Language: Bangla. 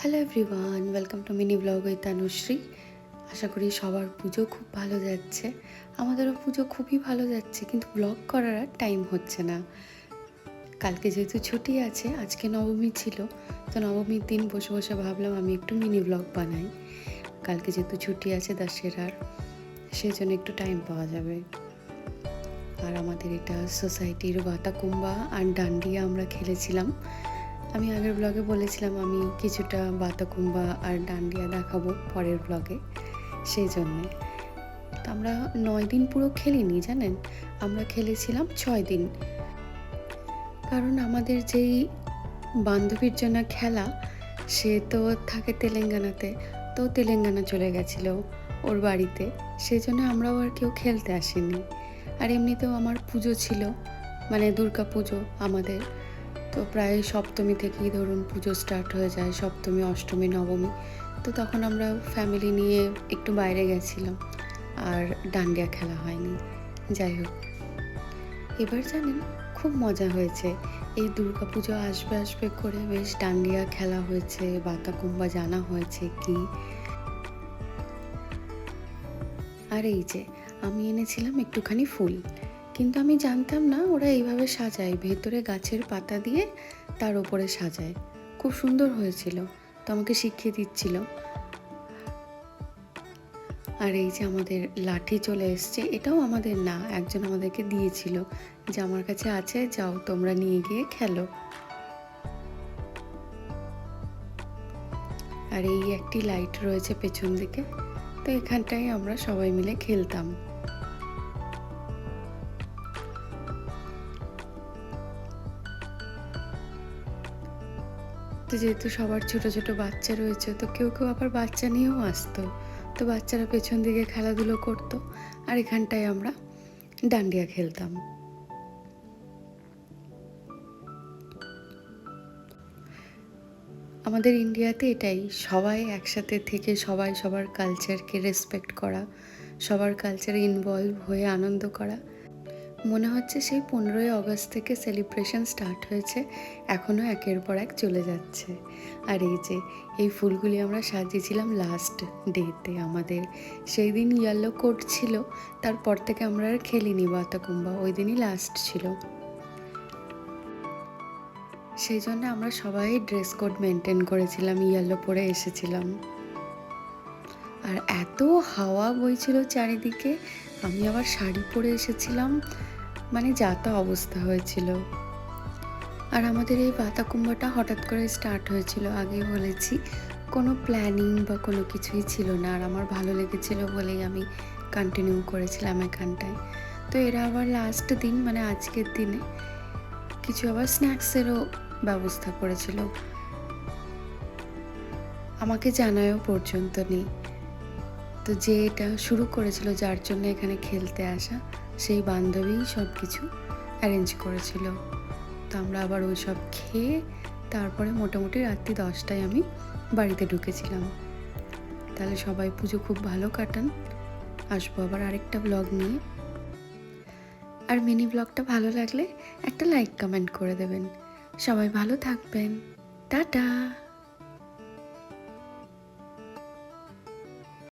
Hello everyone welcome to mini blog with Tanushree আশা করি সবার পুজো খুব ভালো যাচ্ছে। আমাদেরও পুজো খুবই ভালো যাচ্ছে, কিন্তু ব্লগ করার আর টাইম হচ্ছে না। কালকে যেহেতু ছুটি আছে, আজকে নবমী ছিল, তো নবমীর দিন বসে বসে ভাবলাম আমি একটু মিনি ব্লগ বানাই। কালকে যেহেতু ছুটি আছে দাসেরার সেই জন্য একটু টাইম পাওয়া যাবে। আর আমাদের এটা সোসাইটির বাতাকুম্বা আর ডান্ডিয়া আমরা খেলেছিলাম। আমি আগের ব্লগে বলেছিলাম আমি কিছুটা বাতাকুম্বা আর ডান্ডিয়া দেখাবো পরের ব্লগে সেই জন্যে। তো আমরা নয় দিন পুরো খেলিনি, জানেন? আমরা খেলেছিলাম ছয় দিন। কারণ আমাদের যেই বান্ধবীর জন্য খেলা, সে তো থাকে তেলেঙ্গানাতে, তো তেলেঙ্গানা চলে গেছিল ওর বাড়িতে। সেই জন্য আমরাও আর কেউ খেলতে আসিনি। আর এমনিতেও আমার পুজো ছিল মানে দুর্গা পুজো আমাদের। তো প্রায় সপ্তমী থেকেই ধরুন পুজো স্টার্ট হয়ে যায়, সপ্তমী, অষ্টমী, নবমী। তো তখন আমরা ফ্যামিলি নিয়ে একটু বাইরে গেছিলাম আর ডান্ডিয়া খেলা হয়নি। যাই হোক। এবার জানেন খুব মজা হয়েছে। এই দুর্গা পুজো আসবে আসবে করে বেশ ডান্ডিয়া খেলা হয়েছে, বাতাকুম্বা জানা হয়েছে কি। আর এই যে, আমি এনেছিলাম একটুখানি ফুল। কিন্তু আমি জানতাম না ওরা এইভাবে সাজায়। ভেতরে গাছের পাতা দিয়ে তার ওপরে সাজায়। খুব সুন্দর হয়েছিল। তো আমাকে শিখিয়ে দিচ্ছিল। আর এই যে আমাদের লাঠি চলে এসছে, এটাও আমাদের না, একজন আমাদেরকে দিয়েছিল। যে আমার কাছে আছে, যাও তোমরা নিয়ে গিয়ে খেলো। আর এই একটি লাইট রয়েছে পেছন দিকে। তো এখানটায় আমরা সবাই মিলে খেলতাম। তো যেহেতু সবার ছোট ছোট বাচ্চা রয়েছে, তো কেউ কেউ আবার বাচ্চা নিয়েও আসতো। তো বাচ্চারা পেছন দিকে খেলাধুলো করতো আর এখানটায় আমরা ডান্ডিয়া খেলতাম। আমাদের ইন্ডিয়াতে এটাই, সবাই একসাথে থেকে সবাই সবার কালচারকে রেসপেক্ট করা, সবার কালচারে ইনভলভ হয়ে আনন্দ করা। মনে হচ্ছে সেই পনেরোই আগস্ট থেকে সেলিব্রেশন স্টার্ট হয়েছে। এখনও একের পর এক চলে যাচ্ছে। আর এই যে, এই ফুলগুলি আমরা সাজিয়েছিলাম লাস্ট ডেতে আমাদের। সেই দিন ইয়েলো কোট ছিল, তারপর থেকে আমরা আর খেলিনি বাতাকুম্বা, ওই দিনই লাস্ট ছিল। সেই জন্য আমরা সবাই ড্রেস কোড মেনটেন করেছিলাম ইয়েলো পরে এসেছিলাম। আর এত হাওয়া বইছিল চারিদিকে, আমি আবার শাড়ি পরে এসেছিলাম। মানে যাতা অবস্থা হয়েছিল। আর আমাদের এই পাতাকুম্বাটা হঠাৎ করে স্টার্ট হয়েছিল, আগেই বলেছি। কোনো প্ল্যানিং বা কোনো কিছুই ছিল না। আর আমার ভালো লেগেছিল বলেই আমি কন্টিনিউ করেছিলাম এখানটায়। তো এরা আবার লাস্ট দিন মানে আজকের দিনে কিছু আবার স্ন্যাক্সেরও ব্যবস্থা করেছিল। আমাকে জানায়ও পর্যন্ত নেই। তো যে এটা শুরু করেছিল, যার জন্য এখানে খেলতে আসা। সেই বান্ধবী সব কিছু অ্যারেঞ্জ করেছিল। তো আমরা আবার ওই সব খেয়ে তারপরে মোটামুটি রাত্রি দশটায় আমি বাড়িতে ঢুকেছিলাম। তাহলে সবাই পুজো খুব ভালো কাটান। আসব আবার আরেকটা ব্লগ নিয়ে। আর মিনি ব্লগটা ভালো লাগলে একটা লাইক কমেন্ট করে দেবেন। সবাই ভালো থাকবেন। টাটা!